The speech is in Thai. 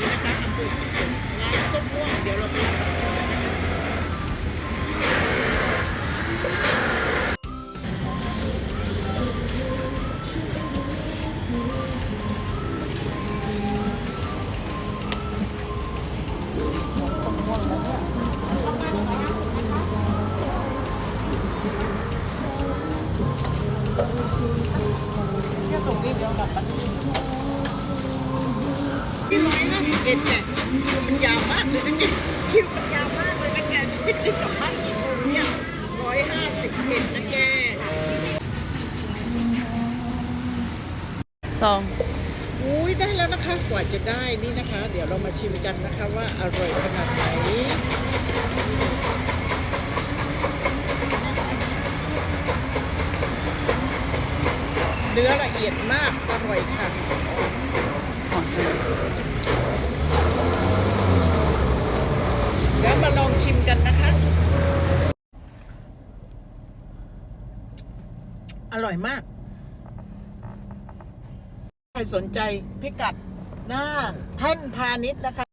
งานส้มม่วงเดี๋ยวเราไปรับประทานกันนะคะ เที่ยวตรงนี้เดียวกับมัน ที่ร้อยห้า จ็ดเนี่ยคิวมันยาวมากเลยนะเนี่ยคิวมันยาวมากเลยนะแกจะได้กลับบ้านกี่โมงเนี่ยร้อยห้าสิบเอ็ดนะแกตองอุ้ยได้แล้วนะคะกว่าจะได้นี่นะคะ เดี๋ยวเรามาชิมกันนะคะว่าอร่อยขนาดไหนเนื้อละเอียดมากอร่อยค่ะ แล้วมาลอง ชิมกันนะคะ อร่อยมาก ใครสนใจพิกัดหน้าแท่นพาณิชย์นะคะ